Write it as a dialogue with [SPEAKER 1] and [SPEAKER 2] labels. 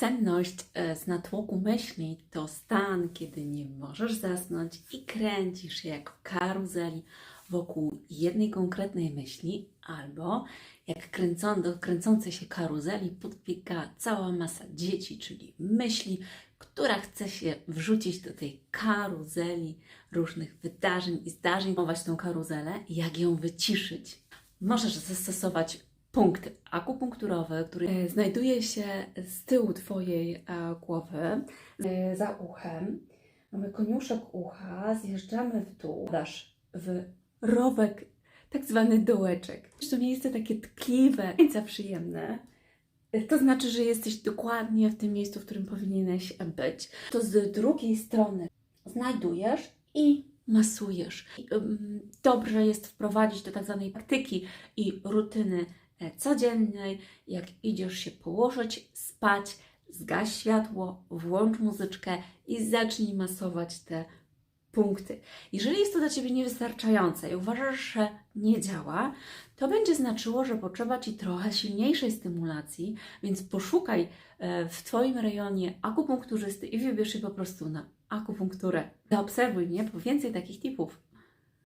[SPEAKER 1] Senność e, z natłoku myśli to stan, kiedy nie możesz zasnąć i kręcisz się jak w karuzeli wokół jednej konkretnej myśli, albo jak kręcą, do kręcącej się karuzeli podbiega cała masa dzieci, czyli myśli, która chce się wrzucić do tej karuzeli różnych wydarzeń i zdarzeń, mować tą karuzelę jak ją wyciszyć. Możesz zastosować punkt akupunkturowy, który e, znajduje się z tyłu Twojej e, głowy, e, za uchem. Mamy koniuszek ucha, zjeżdżamy w dół, dasz w rowek, tak zwany dołeczek. To miejsce takie tkliwe, i przyjemne. To znaczy, że jesteś dokładnie w tym miejscu, w którym powinieneś być. To z drugiej strony znajdujesz i masujesz. Dobrze jest wprowadzić do tak zwanej praktyki i rutyny codziennej. Jak idziesz się położyć, spać, zgaś światło, włącz muzyczkę i zacznij masować te punkty. Jeżeli jest to dla Ciebie niewystarczające i uważasz, że nie działa, to będzie znaczyło, że potrzeba Ci trochę silniejszej stymulacji, więc poszukaj e, w Twoim rejonie akupunkturzysty i wybierz się po prostu na akupunkturę. Zaobserwuj mnie po więcej takich tipów.